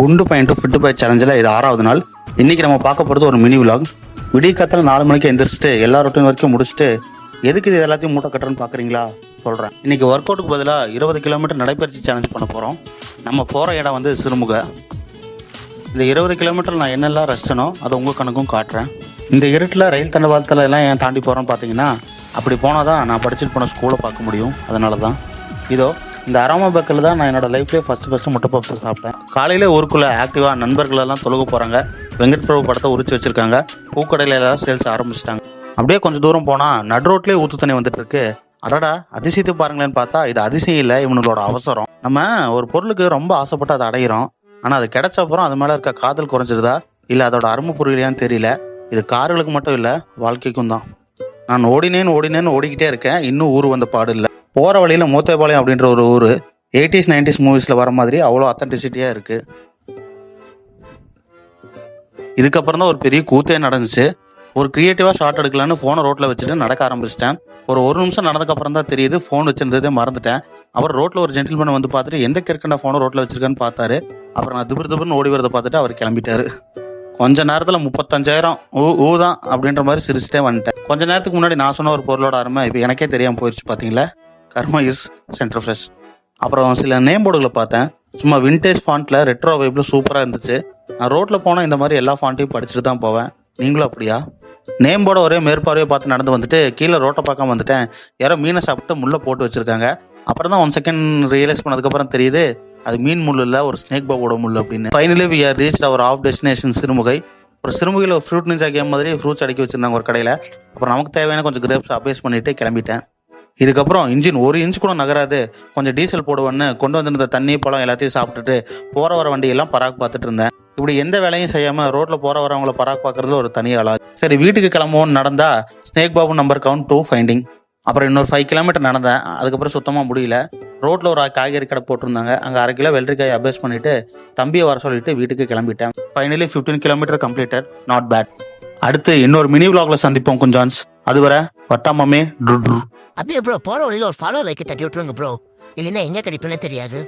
குண்டு point fit பாய் சேலஞ்சில் இது ஆறாவது நாள். இன்னைக்கு நம்ம பார்க்க போகிறது ஒரு மினி விலாக் விடிய காத்தால நாலு மணிக்கு எந்திரிச்சிட்டு எல்லா ரொட்டீன் வரைக்கும் முடிச்சுட்டு எதுக்கு இது எல்லாத்தையும் மூட்டை கட்டுறேன்னு பார்க்குறீங்களா? சொல்கிறேன் இன்னைக்கு ஒர்க் அவுட்டுக்கு பதிலாக இருபது கிலோமீட்டர் நடைபயிற்சி சேலஞ்ச் பண்ண போகிறோம் நம்ம போகிற இடம் வந்து சிறுமுகை. இந்த இருபது கிலோமீட்டர் நான் என்னெல்லாம் ரசிச்சனோ அதை உங்கள் கணக்கும் காட்டுறேன். இந்த இருட்டில் ரயில் தண்டவாளத்தில் எல்லாம் ஏன் தாண்டி போகிறோன்னு பார்த்தீங்கன்னா அப்படி போனால் தான் நான் படிச்சுட்டு போன ஸ்கூலை பார்க்க முடியும். அதனால தான் இதோ இந்த அரோமா பேக்கில் தான் நான் என்னோட லைஃப்லேயே ஃபஸ்ட்டு ஃபஸ்ட்டு முட்டை பப்ஸை சாப்பிட்டேன். காலையிலே ஊருக்குள்ளே ஆக்டிவாக நண்பர்களெல்லாம் தொழுக போகிறாங்க வெங்கட் பிரபு படத்தை உரிச்சு வச்சுருக்காங்க. பூக்கடையில எல்லாம் சேல்ஸ் ஆரம்பிச்சிட்டாங்க. அப்படியே கொஞ்சம் தூரம் போனால் நடு ரோட்லேயே ஊற்று தண்ணி வந்துட்டுருக்கு அடடா அதிசயத்தை பாருங்களேன்னு பார்த்தா இது அதிசயம் இல்லை இவனோட அவசரம். நம்ம ஒரு பொருளுக்கு ரொம்ப ஆசைப்பட்டு அதை அடையிறோம். ஆனால் அது கிடைச்ச அப்புறம் அது மேலே இருக்க காதல் குறைஞ்சிருதா? இல்லை அதோட அருமை புரியலையான்னு தெரியல. இது கார்களுக்கு மட்டும் இல்லை வாழ்க்கைக்கும் தான். நான் ஓடினேன் ஓடினேன்னு ஓடிக்கிட்டே இருக்கேன். இன்னும் ஊர் வந்த பாடு இல்லை. போகிற வழியில் மூத்தேபாளையம் அப்படின்ற ஒரு ஊர். எயிட்டிஸ் நைன்டிஸ் மூவிஸில் வர மாதிரி அவ்வளோ அத்தன்டிசிட்டியாக இருக்குது இதுக்கப்புறம் தான் ஒரு பெரிய கூத்தே நடந்துச்சு. ஒரு கிரியேட்டிவாக ஷார்ட் எடுக்கலான்னு ஃபோனை ரோட்டில் வச்சுட்டு நடக்க ஆரம்பிச்சிட்டேன். ஒரு ஒரு நிமிஷம் நடந்ததுக்கப்புறம் தான் தெரியுது ஃபோன் வச்சிருந்ததே மறந்துட்டேன். அப்புறம் ரோட்டில் ஒரு ஜென்டில்மேன் வந்து பார்த்துட்டு எந்த கிறுக்கண்ட ஃபோனை ரோட்டில் வச்சிருக்கான்னு பார்த்தாரு. அப்புறம் நான் திபுர் திபுர்னு ஓடி வரதை பார்த்துட்டு அவர் கிளம்பிட்டாரு. கொஞ்ச நேரத்தில் முப்பத்தஞ்சாயிரம் ஊ ஊ தான் அப்படின்ற மாதிரி சிரிச்சிட்டே வந்துட்டேன். கொஞ்ச நேரத்துக்கு முன்னாடி நான் சொன்ன ஒரு பொருளோட அருமை இப்போ எனக்கே தெரியாமல் போயிடுச்சு பார்த்தீங்களா கர்மா இஸ் சென்டர் ஃப்ரெஷ் அப்புறம் சில நேம் போர்டுகளை பார்த்தேன். சும்மா வின்டேஜ் ஃபாண்ட்டில் ரெட்ரோ வைப்பில் சூப்பராக இருந்துச்சு. நான் ரோட்டில் போனால் இந்த மாதிரி எல்லா ஃபாண்ட்டையும் படிச்சுட்டு தான் போவேன். நீங்களும் அப்படியா? நேம் போர்டை ஒரே மேற்பார்வையை பார்த்து நடந்து வந்துட்டு கீழே ரோட்டை பார்க்காம வந்துட்டேன். யாரோ மீனை சாப்பிட்டு முள்ளே போட்டு வச்சிருக்காங்க. அப்புறம் தான் ஒன் செகண்ட் ரியலைஸ் பண்ணதுக்கப்புறம் தெரியுது அது மீன் முள் இல்லை ஒரு ஸ்னேக் பாவோட முள் அப்படின்னு. Finally we are reach our of destination Sirumugai. அப்புறம் சிறுமுகையில் ஒரு ஃப்ரூட் நிஞ்சா கேம் மாதிரி ஃப்ரூட்ஸ் அடக்கி வச்சிருந்தாங்க ஒரு கடையில். அப்புறம் நமக்கு தேவையான கொஞ்சம் கிரேப்ஸ் அபேஸ் பண்ணிட்டு கிளம்பிட்டேன். இதுக்கப்புறம் இன்ஜின் ஒரு இன்ச் கூட நகராது. கொஞ்சம் டீசல் போடுவேன்னு கொண்டு வந்திருந்த தண்ணி பழம் எல்லாத்தையும் சாப்பிட்டுட்டு போற வர வண்டியெல்லாம் பராக் பார்த்துட்டு இருந்தேன். இப்படி எந்த வேலையும் செய்யாம ரோட்ல போற வரவங்கள பராக் பார்க்குறதுல ஒரு தனி ஆளா. சரி வீட்டுக்கு கிளம்பவும் நடந்தா snake Babu number count two finding அப்புறம் இன்னொரு ஃபைவ் கிலோமீட்டர் நடந்தேன். அதுக்கப்புறம் சுத்தமாக முடியல. ரோட்டில் ஒரு காய்கறி கடை போட்டிருந்தாங்க. அங்கே அரை கிலோ வெள்ளரிக்காய் அபேஸ் பண்ணிட்டு தம்பியை வர சொல்லிட்டு வீட்டுக்கு கிளம்பிட்டேன். Finally fifteen kilometer completed not bad அடுத்து இன்னொரு மினி vlogல சந்திப்போம் கொஞ்சம் அதுவரை வட்டாமமே ட்ரு அப்படியே ப்ரோ போற வழியில் ஒரு ஃபாலோ லைக் தட்டி விட்டுருங்க ப்ரோ இல்லைன்னா எங்கே கிடைப்புன்னு தெரியாது.